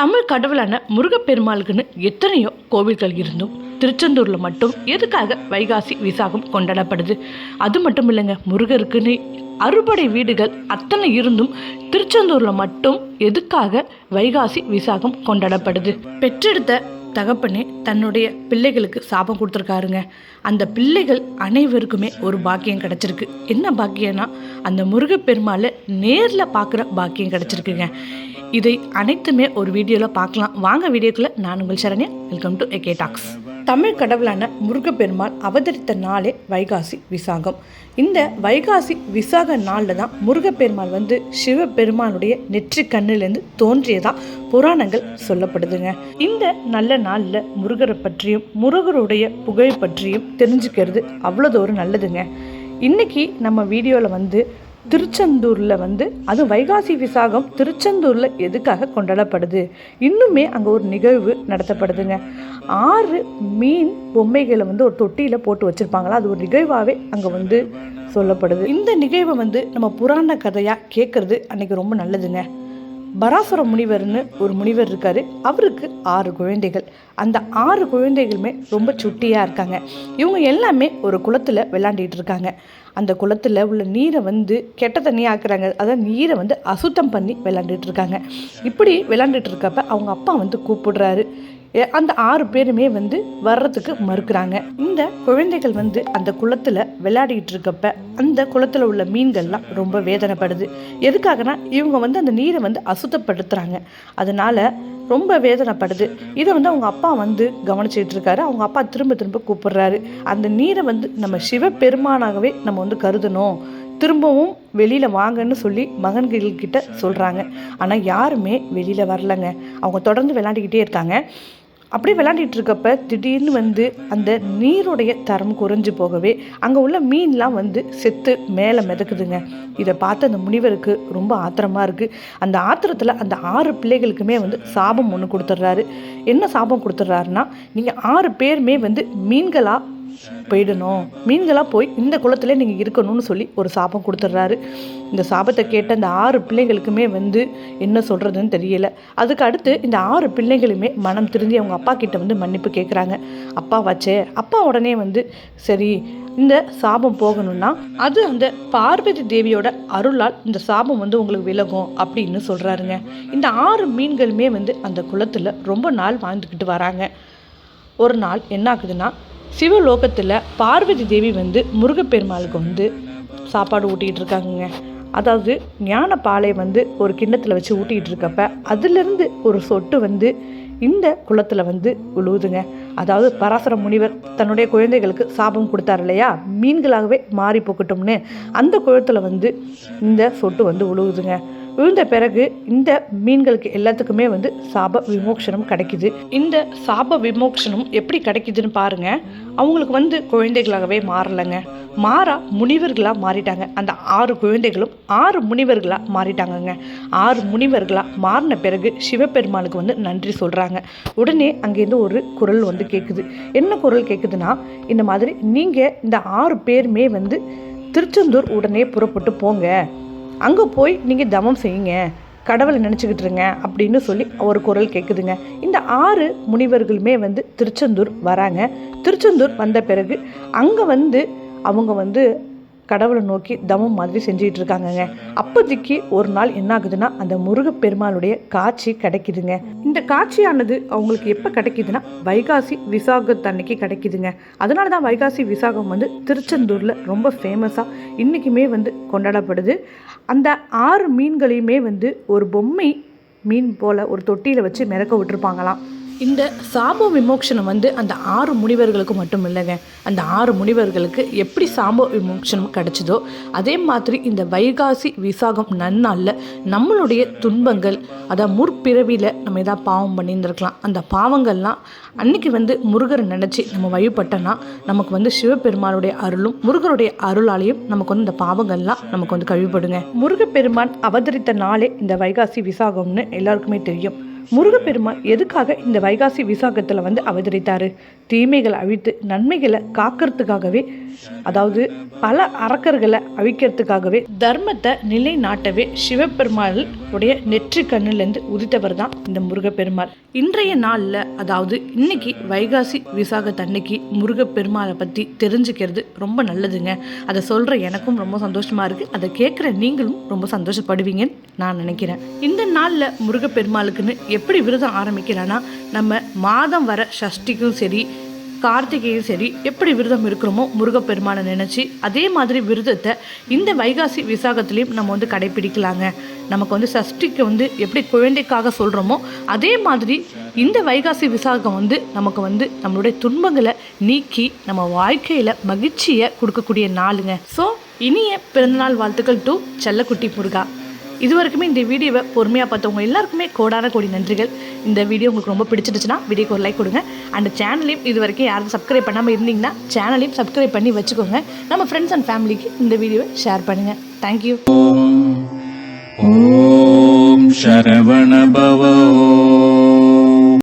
தமிழ் கடவுளான முருகப்பெருமாளுக்குன்னு எத்தனையோ கோவில்கள் இருந்தும் திருச்செந்தூரில் மட்டும் எதுக்காக வைகாசி விசாகம் கொண்டாடப்படுது? அது மட்டும் இல்லைங்க முருகருக்குன்னு அறுபடை வீடுகள் அத்தனை இருந்தும் திருச்செந்தூரில் மட்டும் எதுக்காக வைகாசி விசாகம் கொண்டாடப்படுது? பெற்றெடுத்த தகப்பனே தன்னுடைய பிள்ளைகளுக்கு சாபம் கொடுத்துருக்காருங்க. அந்த பிள்ளைகள் அனைவருக்குமே ஒரு பாக்கியம் கிடச்சிருக்கு. என்ன பாக்கியம்னா அந்த முருகப்பெருமாளை நேரில் பார்க்குற பாக்கியம் கிடச்சிருக்குங்க. இதை அனைத்துமே ஒரு வீடியோவில் பார்க்கலாம். வாங்க வீடியோக்குள்ளே நான் உங்கள் Saranya. Welcome to AK talks Tamil கடவுளான முருகப்பெருமாள் அவதரித்த நாளே வைகாசி விசாகம். இந்த வைகாசி விசாக நாளில் தான் முருகப்பெருமாள் வந்து சிவபெருமானுடைய நெற்றி கண்ணிலேருந்து தோன்றியதாக புராணங்கள் சொல்லப்படுதுங்க. இந்த நல்ல நாளில் முருகரை பற்றியும் முருகருடைய புகழ் பற்றியும் தெரிஞ்சுக்கிறது அவ்வளோ ஒரு நல்லதுங்க. இன்னைக்கு நம்ம வீடியோவில் வந்து திருச்செந்தூரில் வந்து அதுவும் வைகாசி விசாகம் திருச்செந்தூரில் எதுக்காக கொண்டாடப்படுது? இன்னுமே அங்கே ஒரு நிகழ்வு நடத்தப்படுதுங்க. ஆறு மீன் பொம்மைகளை வந்து ஒரு தொட்டியில் போட்டு வச்சுருப்பாங்களா? அது ஒரு நிகழ்வாகவே அங்கே வந்து சொல்லப்படுது. இந்த நிகழ்வை வந்து நம்ம புராண கதையாக கேட்குறது அன்றைக்கி ரொம்ப நல்லதுங்க. பராசுர முனிவர்னு ஒரு முனிவர் இருக்கார். அவருக்கு ஆறு குழந்தைகள். அந்த ஆறு குழந்தைகளுமே ரொம்ப சுட்டியாக இருக்காங்க. இவங்க எல்லாமே ஒரு குளத்தில் விளாண்டிகிட்டு இருக்காங்க. அந்த குளத்தில் உள்ள நீரை வந்து கெட்ட தண்ணி ஆக்குறாங்க. அதான் நீரை வந்து அசுத்தம் பண்ணி விளாண்டுட்டு இருக்காங்க. இப்படி விளாண்டுட்டு இருக்கப்ப அவங்க அப்பா வந்து கூப்பிடுறாரு. அந்த ஆறு பேருமே வந்து வர்றதுக்கு மறுக்கிறாங்க. இந்த குழந்தைகள் வந்து அந்த குளத்தில் விளையாடிட்டு இருக்கப்ப அந்த குளத்தில் உள்ள மீன்கள்லாம் ரொம்ப வேதனைப்படுது. எதுக்காகனா இவங்க வந்து அந்த நீரை வந்து அசுத்தப்படுத்துகிறாங்க அதனால ரொம்ப வேதனைப்படுது. இதை வந்து அவங்க அப்பா வந்து கவனிச்சிட்டு இருக்காரு. அவங்க அப்பா திரும்ப திரும்ப கூப்பிடுறாரு. அந்த நீரை வந்து நம்ம சிவபெருமானாகவே நம்ம வந்து கருதணும். திரும்பவும் வெளியில் வாங்கன்னு சொல்லி மகன்கள்கிட்ட சொல்கிறாங்க ஆனால் யாருமே வெளியில் வரலங்க. அவங்க தொடர்ந்து விளையாடிக்கிட்டே இருக்காங்க. அப்படியே விளையாடிட்டு இருக்கப்ப திடீர்னு வந்து அந்த நீருடைய தரம் குறைஞ்சு போகவே அங்கே உள்ள மீன்லாம் வந்து செத்து மேலே மிதக்குதுங்க. இதை பார்த்து அந்த முனிவருக்கு ரொம்ப ஆத்திரமாக இருக்குது அந்த ஆத்திரத்தில் அந்த ஆறு பிள்ளைகளுக்குமே வந்து சாபம் ஒன்று கொடுத்துட்றாரு என்ன சாபம் கொடுத்துட்றாருன்னா நீங்கள் ஆறு பேருமே வந்து மீன்களாக போயிடணும். மீன்களாக போய் இந்த குளத்துல நீங்கள் இருக்கணும்னு சொல்லி ஒரு சாபம் கொடுத்துட்றாரு இந்த சாபத்தை கேட்ட அந்த ஆறு பிள்ளைங்களுக்குமே வந்து என்ன சொல்கிறதுன்னு தெரியல. அதுக்கு அடுத்து இந்த ஆறு பிள்ளைகளுமே மனம் திருந்தி அவங்க அப்பா கிட்ட வந்து மன்னிப்பு கேட்குறாங்க அப்பா வச்சே அப்பா உடனே வந்து சரி இந்த சாபம் போகணும்னா அது அந்த பார்வதி தேவியோட அருளால் இந்த சாபம் வந்து உங்களுக்கு விலகும் அப்படின்னு சொல்கிறாருங்க இந்த ஆறு மீன்களுமே வந்து அந்த குளத்தில் ரொம்ப நாள் வாழ்ந்துக்கிட்டு வராங்க. ஒரு நாள் என்ன ஆகுதுன்னா சிவலோகத்தில் பார்வதி தேவி வந்து முருகப்பெருமாளுக்கு வந்து சாப்பாடு ஊட்டிகிட்டு இருக்காங்கங்க. அதாவது ஞான பாலை வந்து ஒரு கிண்ணத்தில் வச்சு ஊட்டிகிட்டு இருக்கப்ப அதுலேருந்து ஒரு சொட்டு வந்து இந்த குளத்தில் வந்து விழுவுதுங்க அதாவது பராசர முனிவர் தன்னுடைய குழந்தைகளுக்கு சாபம் கொடுத்தார் இல்லையா? மீன்களாகவே மாறி போக்கட்டும்னு அந்த குளத்தில் வந்து இந்த சொட்டு வந்து விழுவுதுங்க விழுந்த பிறகு இந்த மீன்களுக்கு எல்லாத்துக்குமே வந்து சாப விமோக்ஷனம் கிடைக்குது. இந்த சாப விமோக்ஷனம் எப்படி கிடைக்குதுன்னு பாருங்க. அவங்களுக்கு வந்து குழந்தைகளாகவே மாறலைங்க. மாறா முனிவர்களாக மாறிட்டாங்க. அந்த ஆறு குழந்தைகளும் ஆறு முனிவர்களாக மாறிட்டாங்கங்க. ஆறு முனிவர்களாக மாறின பிறகு சிவபெருமானுக்கு வந்து நன்றி சொல்கிறாங்க உடனே அங்கேருந்து ஒரு குரல் வந்து கேட்குது என்ன குரல் கேட்குதுன்னா இந்த மாதிரி நீங்கள் இந்த ஆறு பேருமே வந்து திருச்செந்தூர் உடனே புறப்பட்டு போங்க. அங்கே போய் நீங்கள் தவம் செய்யுங்க. கடவுளை நினச்சிக்கிட்டு இருங்க அப்படின்னு சொல்லி ஒரு குரல் கேட்குதுங்க இந்த ஆறு முனிவர்களுமே வந்து திருச்செந்தூர் வராங்க. திருச்செந்தூர் வந்த பிறகு அங்கே வந்து அவங்க வந்து கடவுளை நோக்கி தமம் மாதிரி செஞ்சுக்கிட்டு இருக்காங்கங்க அப்போதைக்கு ஒரு நாள் என்ன ஆகுதுன்னா அந்த முருகப்பெருமாளுடைய காட்சி கிடைக்குதுங்க. இந்த காட்சியானது அவங்களுக்கு எப்போ கிடைக்குதுன்னா வைகாசி விசாகத்தன்னைக்கு கிடைக்குதுங்க. அதனால தான் வைகாசி விசாகம் வந்து திருச்செந்தூரில் ரொம்ப ஃபேமஸாக இன்றைக்குமே வந்து கொண்டாடப்படுது. அந்த ஆறு மீன்களையுமே வந்து ஒரு பொம்மை மீன் போல் ஒரு தொட்டியில் வச்சு மிதக்க விட்டுருப்பாங்களாம். இந்த சாப விமோக்ஷனம் வந்து அந்த ஆறு முனிவர்களுக்கு மட்டும் இல்லைங்க. அந்த ஆறு முனிவர்களுக்கு எப்படி சாப விமோக்ஷனம் கிடைச்சதோ அதே மாதிரி இந்த வைகாசி விசாகம் நன்னாளில் நம்மளுடைய துன்பங்கள் அதாவது முற்பிறவியில் நம்ம எதாவது பாவம் பண்ணியிருந்துருக்கலாம். அந்த பாவங்கள்லாம் அன்னைக்கு வந்து முருகரை நினச்சி நம்ம வழிபட்டோன்னா நமக்கு வந்து சிவபெருமானுடைய அருளும் முருகருடைய அருளாலையும் நமக்கு வந்து இந்த பாவங்கள்லாம் நமக்கு வந்து கழிவுபடுங்க. முருகப்பெருமான் அவதரித்த நாளே இந்த வைகாசி விசாகம்னு எல்லாருக்குமே தெரியும். முருகப்பெருமாள் எதுக்காக இந்த வைகாசி விசாகத்தில் வந்து அவதரித்தார்? தீமைகளை அழித்து நன்மைகளை காக்கிறதுக்காகவே அதாவது பல அரக்கர்களை அழிக்கிறதுக்காகவே தர்மத்தை நிலைநாட்டவே சிவபெருமாள் உடைய நெற்றி கண்ணிலேருந்து உதித்தவர் தான் இந்த முருகப்பெருமாள் இன்றைய நாளில் அதாவது இன்னைக்கு வைகாசி விசாகத்தன்னைக்கு முருகப்பெருமாளை பற்றி தெரிஞ்சுக்கிறது ரொம்ப நல்லதுங்க. அதை சொல்கிற எனக்கும் ரொம்ப சந்தோஷமாக இருக்குது அதை கேட்குற நீங்களும் ரொம்ப சந்தோஷப்படுவீங்கன்னு நான் நினைக்கிறேன். இந்த நாளில் முருகப்பெருமாளுக்குன்னு எப்படி விரதம் ஆரம்பிக்கலாம்னா நம்ம மாதம் வர சஷ்டிக்கும் சரி கார்த்திகையும் சரி எப்படி விரதம் இருக்கிறோமோ முருகப்பெருமானை நினச்சி அதே மாதிரி விரதத்தை இந்த வைகாசி விசாகத்துலேயும் நம்ம வந்து கடைப்பிடிக்கலாங்க நமக்கு வந்து சஷ்டிக்கு வந்து எப்படி குழந்தைக்காக சொல்கிறோமோ அதே மாதிரி இந்த வைகாசி விசாகம் வந்து நமக்கு வந்து நம்மளுடைய துன்பங்களை நீக்கி நம்ம வாழ்க்கையில் மகிழ்ச்சியை கொடுக்கக்கூடிய நாளுங்க. ஸோ இனிய பிறந்தநாள் வாழ்த்துக்கள் டு செல்லக்குட்டி முருகா. இது வரைக்குமே இந்த வீடியோவை பொறுமையாக பார்த்தவங்க எல்லாருக்குமே கோடான கோடி நன்றிகள் இந்த வீடியோ உங்களுக்கு ரொம்ப பிடிச்சிருச்சுன்னா வீடியோக்கு ஒரு லைக் கொடுங்க அண்ட் சேனலையும் இது வரைக்கும் யாரும் சப்ஸ்கிரைப் பண்ணாமல் இருந்தீங்கன்னா சேனலையும் சப்ஸ்கிரைப் பண்ணி வச்சுக்கோங்க நம்ம ஃப்ரெண்ட்ஸ் அண்ட் ஃபேமிலிக்கு இந்த வீடியோவை ஷேர் பண்ணுங்கள் தேங்க்யூ ॐ शरवणभव